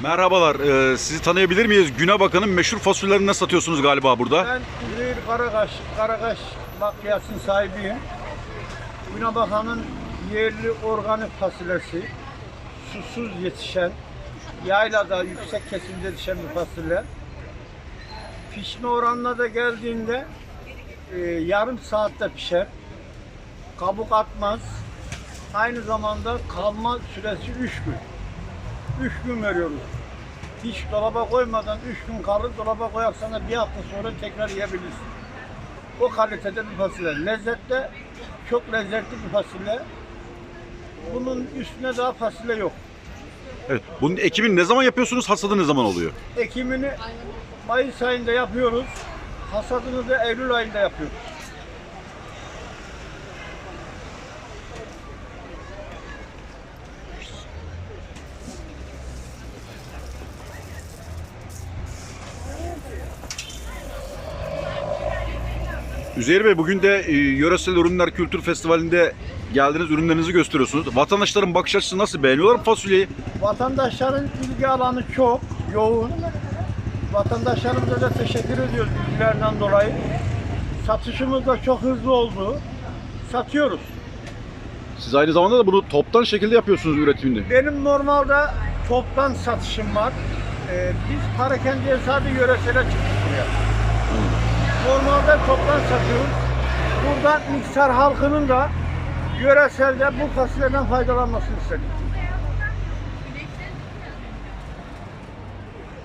Merhabalar, e, sizi tanıyabilir miyiz? Güne Bakan'ın meşhur fasulyelerini ne satıyorsunuz galiba burada? Ben Üzeyir Karakaş, Karakaş Bakliyat'ın sahibiyim. Günabakan'ın yerli organik fasulyesi, susuz yetişen, yaylada yüksek kesimde yetişen bir fasulye. Pişme oranına da geldiğinde e, yarım saatte pişer. Kabuk atmaz. Aynı zamanda kalma süresi 3 gün. 3 gün veriyoruz. Hiç dolaba koymadan 3 gün kalır, dolaba koyarsan da bir hafta sonra tekrar yiyebilirsin. O kalitede bir fasulye. Lezzette çok lezzetli bir fasulye. Bunun üstüne daha fasulye yok. Evet. Bunun ekimini ne zaman yapıyorsunuz, hasadı ne zaman oluyor? Ekimini Mayıs ayında yapıyoruz. Hasadını da Eylül ayında yapıyoruz. Üzeyir Bey bugün de e, Yöresel Ürünler Kültür Festivali'nde geldiniz, ürünlerinizi gösteriyorsunuz. Vatandaşların bakış açısı nasıl? Beğeniyorlar mı fasulyeyi? Vatandaşların ilgi alanı çok yoğun. Vatandaşlarımıza da teşekkür ediyoruz bilgilerinden dolayı. Satışımız da çok hızlı oldu. Satıyoruz. Siz aynı zamanda da bunu toptan şekilde yapıyorsunuz üretimini. Benim normalde toptan satışım var. Ee, biz Parakende hesabı yöresele çıktık buraya. Normalde toptan satıyoruz. Buradan Niksar halkının da yöreselde bu fasulyeden faydalanmasını istedik.